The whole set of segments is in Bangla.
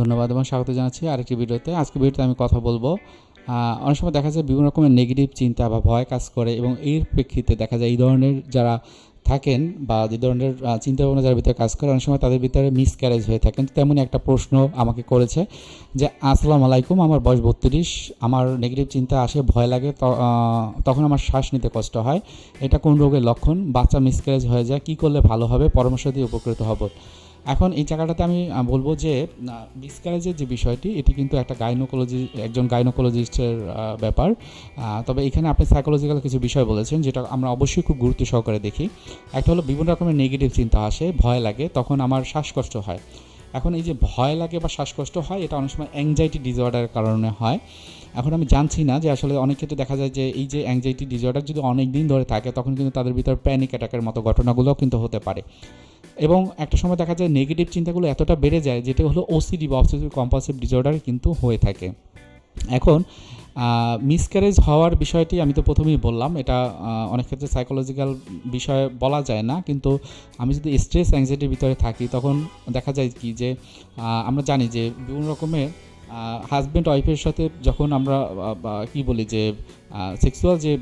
ধন্যবাদ এবং স্বাগত জানাচ্ছি আরেকটি ভিডিওতে। আজকে ভিডিওতে আমি কথা বলব অনেক সময় দেখা যায় বিভিন্ন রকমের নেগেটিভ চিন্তা বা ভয় কাজ করে এবং এর প্রেক্ষিতে দেখা যায় এই ধরনের যারা থাকেন বা যে ধরনের আহ, চিন্তা ভাবনা যার ভিতরে কাজ করে অনেক সময় তাদের ভিতরে মিসক্যারেজ হয়ে থাকেন। তেমনই একটা প্রশ্ন আমাকে করেছে যে আসসালামু আলাইকুম আমার বয়স বত্রিশ আমার নেগেটিভ চিন্তা আসে ভয় লাগে তখন আমার শ্বাস নিতে কষ্ট হয়। এটা কোন রোগের লক্ষণ? বাচ্চা মিসক্যারেজ হয়ে যায় কী করলে ভালো হবে? পরামর্শ দিয়ে উপকৃত হব। এখন এই জায়গাটাতে আমি বলব যে মিসক্যারেজের যে বিষয়টি, এটি কিন্তু একটা গাইনোকোলজি একজন গাইনোকোলজিস্টের ব্যাপার। তবে এখানে আপনি সাইকোলজিক্যাল কিছু বিষয় বলেছেন, যেটা আমরা অবশ্যই খুব গুরুত্ব সহকারে দেখি। একটা হলো বিভিন্ন রকমের নেগেটিভ চিন্তা আসে, ভয় লাগে, তখন আমার শ্বাসকষ্ট হয়। এখন এই যে ভয় লাগে বা শ্বাসকষ্ট হয়, এটা অনেক সময় অ্যাংজাইটি ডিসঅর্ডারের কারণে হয়। এখন আমি জানছি না যে আসলে অনেক ক্ষেত্রে দেখা যায় যে, এই যে অ্যাংজাইটি ডিসঅর্ডার যদি অনেক দিন ধরে থাকে, তখন কিন্তু তাদের ভিতর প্যানিক অ্যাটাকের মতো ঘটনাগুলোও কিন্তু হতে পারে। এবং একটা সময় দেখা যায় নেগেটিভ চিন্তাগুলো এতটা বেড়ে যায়, যেটা হলো ওসিডি বা অবসেসিভ কম্পালসিভ ডিসঅর্ডার কিন্তু হয়ে থাকে। এখন মিসক্যারেজ হওয়ার বিষয়টি আমি তো প্রথমেই বললাম, এটা অনেক ক্ষেত্রে সাইকোলজিক্যাল বিষয়ে বলা যায় না, কিন্তু আমি যদি স্ট্রেস অ্যাংজাইটির ভিতরে থাকি, তখন দেখা যায় কি যে আমরা জানি যে বিভিন্ন রকমের হাজব্যান্ড ওয়াইফের সাথে যখন আমরা কি বলি যে সেক্সুয়াল যে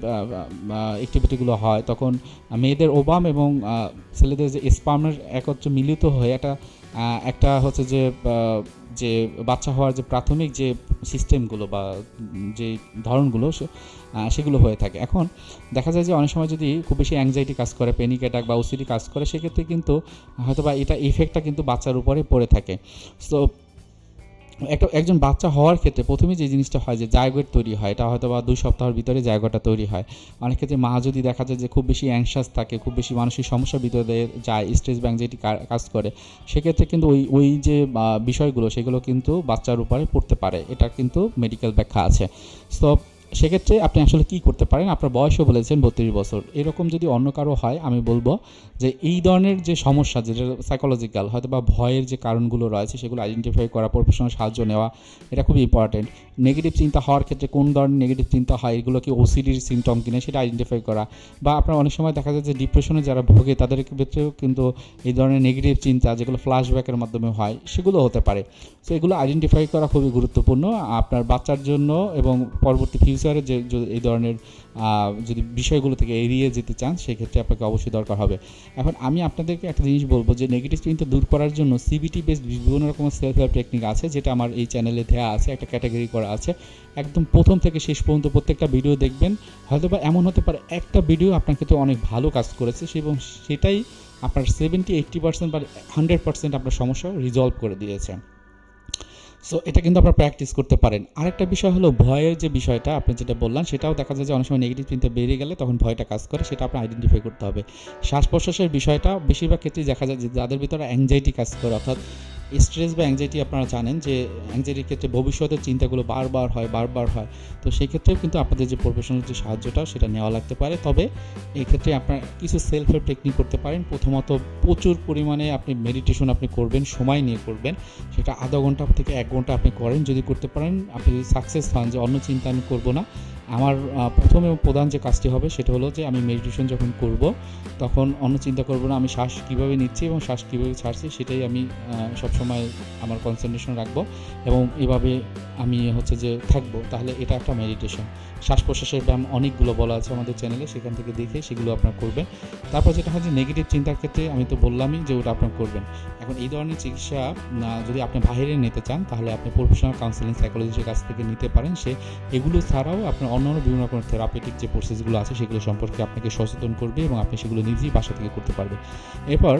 অ্যাক্টিভিটিগুলো হয়, তখন মেয়েদের ওবাম এবং ছেলেদের যে স্পার্মের একত্র মিলিত হয়ে একটা একটা হচ্ছে যে যে বাচ্চা হওয়ার যে প্রাথমিক যে সিস্টেমগুলো বা যে ধরনগুলো সেগুলো হয়ে থাকে। এখন দেখা যায় যে অনেক সময় যদি খুব বেশি অ্যাংজাইটি কাজ করে প্যানিক অ্যাটাক বা ওসিডি কাজ করে, সেক্ষেত্রে কিন্তু হয়তো বা এটা ইফেক্টটা কিন্তু বাচ্চার উপরে পড়ে থাকে। সো একটা একজন বাচ্চা হওয়ার ক্ষেত্রে প্রথমে যে জিনিসটা হয় যে জায়গোট তৈরি হয়, এটা হয়তো বা দুই সপ্তাহের ভিতরে জায়গাটা তৈরি হয়। অনেক ক্ষেত্রে মা যদি দেখা যায় যে খুব বেশি অ্যাংশাস থাকে, খুব বেশি মানসিক সমস্যার ভিতরে যায় স্ট্রেস যেটি কাজ করে, সেক্ষেত্রে কিন্তু ওই ওই যে বিষয়গুলো, সেগুলো কিন্তু বাচ্চার উপরে পড়তে পারে। এটা কিন্তু মেডিকেল ব্যাখ্যা আছে। সো সেক্ষেত্রে আপনি আসলে কি করতে পারেন? আপনার বয়সও বলেছেন বত্রিশ বছর। এরকম যদি অন্য কারও হয়, আমি বলব যে এই ধরনের যে সমস্যা, যেটা সাইকোলজিক্যাল হয়তো বা ভয়ের যে কারণগুলো রয়েছে, সেগুলো আইডেন্টিফাই করা প্রফেশনাল সাহায্য নেওয়া, এটা খুবই ইম্পর্টেন্ট নেগেটিভ চিন্তা হওয়ার ক্ষেত্রে কোন ধরনের নেগেটিভ চিন্তা হয়, এগুলো কি ওসিডির সিমটম কিনা, সেটা আইডেন্টিফাই করা। বা আপনার অনেক সময় দেখা যায় যে ডিপ্রেশনে যারা ভোগে, তাদের ক্ষেত্রেও কিন্তু এই ধরনের নেগেটিভ চিন্তা, যেগুলো ফ্ল্যাশব্যাকের মাধ্যমে হয়, সেগুলো হতে পারে। সো এগুলো আইডেন্টিফাই করা খুবই গুরুত্বপূর্ণ। আপনার বাচ্চার জন্য এবং পরবর্তী ফিউচারে যে যে, এই ধরনের যদি বিষয়গুলো থেকে এড়িয়ে যেতে চান, সেক্ষেত্রে আপনাকে অবশ্যই দরকার হবে। এখন আমি আপনাদেরকে একটা জিনিস বলব যে নেগেটিভ চিন্তা দূর করার জন্য সিবিটি বেসড বিভিন্ন রকমের সেলফ হেল্প টেকনিক আছে, যেটা আমার এই চ্যানেলে দেওয়া আছে, একটা ক্যাটাগরি করা আছে। একদম প্রথম থেকে শেষ পর্যন্ত প্রত্যেকটা ভিডিও দেখবেন। হয়তো বা এমন হতে পারে একটা ভিডিও আপনাকে ক্ষেত্রে অনেক ভালো কাজ করেছে এবং সেটাই আপনার সেভেন্টি এইট্টি পার্সেন্ট বা হান্ড্রেড পার্সেন্ট আপনার সমস্যা রিজলভ করে দিয়েছে। সো এটা কিন্তু আপনারা প্র্যাকটিস করতে পারেন। আরেকটা বিষয় হলো ভয়ের যে বিষয়টা, আপনি যেটা বললেন, সেটাও দেখা যায় যে অনেক সময় নেগেটিভ চিন্তা বেড়ে গেলে তখন ভয়টা কাজ করে, সেটা আপনার আইডেন্টিফাই করতে হবে। শ্বাস প্রশ্বাসের বিষয়টা, বেশিরভাগ ক্ষেত্রেই দেখা যায় যে যাদের ভিতরে অ্যাংজাইটি কাজ করে, অর্থাৎ স্ট্রেস বা অ্যাংজাইটি আপনারা জানেন যে অ্যাংজাইটির ক্ষেত্রে ভবিষ্যতের চিন্তাগুলো বারবার হয় বারবার হয়। তো সেই ক্ষেত্রেও কিন্তু আপনাদের যে প্রফেশনাল যে সাহায্যটা, সেটা নেওয়া লাগতে পারে। তবে এই ক্ষেত্রে আপনার কিছু সেলফ হেল্প টেকনিক করতে পারেন। প্রথমত প্রচুর পরিমাণে আপনি মেডিটেশন আপনি করবেন, সময় নিয়ে করবেন। সেটা আধা ঘণ্টা থেকে এক ঘণ্টা আপনি করেন। যদি করতে পারেন, আপনি যদি সাকসেস হন যে অন্য চিন্তা আমি করব না আমার প্রথম এবং প্রধান যে কাজটি হবে সেটা হলো যে আমি মেডিটেশন যখন করব, তখন অন্য চিন্তা করব না, আমি শ্বাস কীভাবে নিচ্ছি এবং শ্বাস কীভাবে ছাড়ছি সেটাই আমি সবসময় আমার কনসেন্ট্রেশন রাখব এবং এভাবে আমি হচ্ছে যে থাকব। তাহলে এটা একটা মেডিটেশন শ্বাস প্রশ্বাসের ব্যায়াম অনেকগুলো বলা আছে আমাদের চ্যানেলে সেখান থেকে দেখে সেগুলো আপনার করবেন। তারপর যেটা হয় যে নেগেটিভ চিন্তার ক্ষেত্রে আমি তো বললামই যে ওটা আপনার করবেন। এখন এই ধরনের চিকিৎসা যদি আপনি বাইরে নিতে চান, তাহলে আপনি প্রফেশনাল কাউন্সিলিং সাইকোলজিস্টের কাছ থেকে নিতে পারেন। সে, এগুলো ছাড়াও আপনার অন্যান্য বিভিন্ন রকমের থেরাপিটিক যে প্রসেসগুলো আছে সেগুলো সম্পর্কে আপনাকে সচেতন করবে এবং আপনি সেগুলো নিজেই বাসা থেকে করতে পারবেন এরপর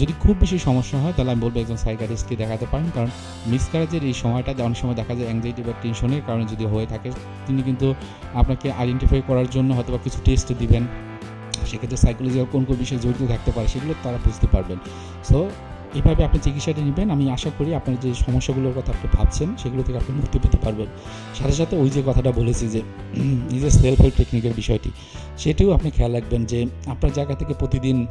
যদি খুব বেশি সমস্যা হয়, তাহলে আমি বলব একজন সাইকাটিস্টকে দেখাতে পারেন। কারণ মিসক্যারেজের এই সময়টা অনেক সময় দেখা যায় অ্যাংজাইটি বা টেনশনের কারণে যদি হয়ে থাকে, তিনি কিন্তু আপনাকে আইডেন্টিফাই করার জন্য হয়তো বা কিছু টেস্ট দিবেন। সেক্ষেত্রে সাইকোলজিক্যাল কোন কোন বিষয়ে জড়িত থাকতে পারে সেগুলো তারা বুঝতে পারবেন। সো এভাবে আপনি চিকিৎসাটা নেবেন, আমি আশা করি আপনার যে সমস্যাগুলোর কথা আপনি ভাবছেন, সেগুলো থেকে আপনি মুক্তি পেতে পারবেন। সাথে সাথে ওই যে কথাটা বলেছি যে নিজের সেলফ হেল্প টেকনিকের বিষয়টি, সেটিও আপনি খেয়াল রাখবেন যে, আপনার জায়গা থেকে প্রতিদিন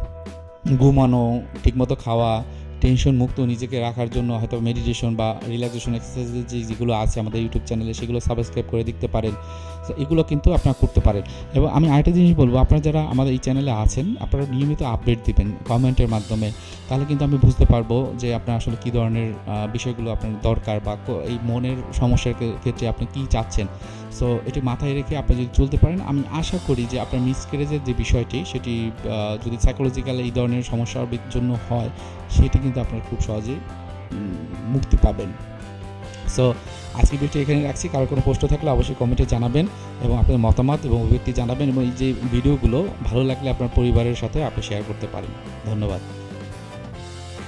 ঘুমানো, ঠিকমতো খাওয়া টেনশন মুক্ত নিজেকে রাখার জন্য হয়তো মেডিটেশন বা রিল্যাক্সেশন এক্সারসাইজ যে যেগুলো আছে আমাদের ইউটিউব চ্যানেলে সেগুলো সাবস্ক্রাইব করে দেখতে পারেন। এগুলো কিন্তু আপনারা করতে পারেন। এবং আমি আরেকটা জিনিস বলব, আপনারা যারা আমাদের এই চ্যানেলে আছেন, আপনারা নিয়মিত আপডেট দিবেন কমেন্টের মাধ্যমে। তাহলে কিন্তু আমি বুঝতে পারব যে আপনার আসলে কী ধরনের বিষয়গুলো আপনার দরকার বা এই মনের সমস্যার ক্ষে- ক্ষেত্রে আপনি কী চাচ্ছেন। সো এটি মাথায় রেখে আপনি যদি চলতে পারেন, আমি আশা করি যে আপনার মিসক্যারেজের যে বিষয়টি, সেটি যদি সাইকোলজিক্যাল এই ধরনের সমস্যার জন্য হয়, সেটি কিন্তু আপনার খুব সহজেই মুক্তি পাবেন। সো আজকে ভিডিওটি এখানে রাখছি। কারও কোনো প্রশ্ন থাকলে অবশ্যই কমেন্টে জানাবেন এবং আপনাদের মতামত এবং অভিব্যক্তি জানাবেন এবং এই যে ভিডিওগুলো, ভালো লাগলে আপনার পরিবারের সাথে আপনি শেয়ার করতে পারেন। ধন্যবাদ।